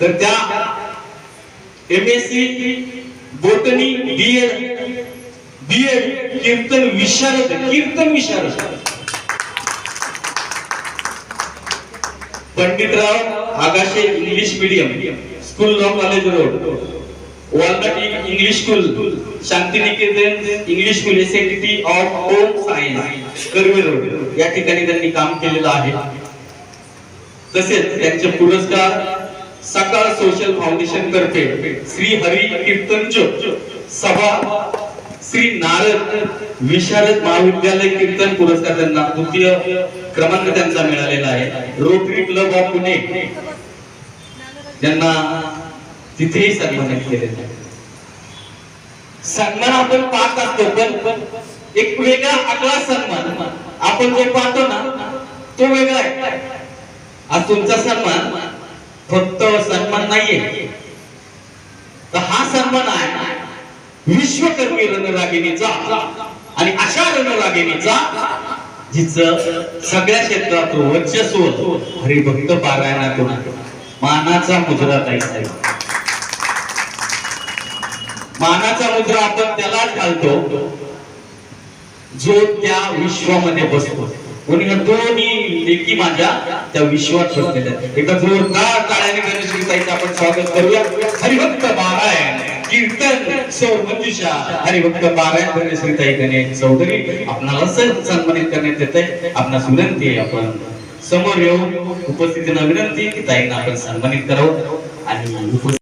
तर त्या M S C botany B Ed B Ed कीर्तन विशारद कीर्तन विशारद. Panditrao Agashe English medium school law college road वालनाटी English school Shantiniketan English school S of home science Karve road या ठिकाणी त्यांनी काम केलेलं आहे. तसेच त्यांचे पुरस्कार सकाळ सोशल फाउंडेशन तर्फे श्री हरी कीर्तन सभा श्री नारद विशारद महाविद्यालय कीर्तन पुरस्कार त्यांना द्वितीय क्रमांक त्यांचा मिळालेला आहे. रोटरी क्लब ऑफ पुणे त्यांना तिथेही सन्मानित केलेलं आहे सन्मान आपण पाहत असतो पण एक वेगळा आगळा सन्मान आपण जो पाहतो ना तो वेगळा आहे. आज तुमचा सन्मान फक्त सन्मान नाहीये. तर हा सन्मान आहे विश्वकर्मी रणरागिणीचा आणि अशा रणरागिणीचा जिचं सगळ्या क्षेत्रात वर्चस्व हरिभक्त पारायणातून मानाचा मुजरा ताई साहेब मानाचा मुद्रा आपण त्यालाच घालतो जो त्या विश्वामध्ये बसतो. कोणी म्हणतो, दोन्ही लेकी माझ्या त्या विश्वात बसलेल्या आहेत. एकदा जोरदार टाळ्याने आपण स्वागत करूया. हरिभक्त पारायण कीर्तन सौ मंजुषा हरिभक्त पारायण गणेशगीताई गणेश चौधरी. आपणाला सण सन्मानित करण्यात येत आहे आपणास विनंती आहे आपण समोर येऊ उपस्थितीनं विनंती की ताईंना आपण सन्मानित करावं आणि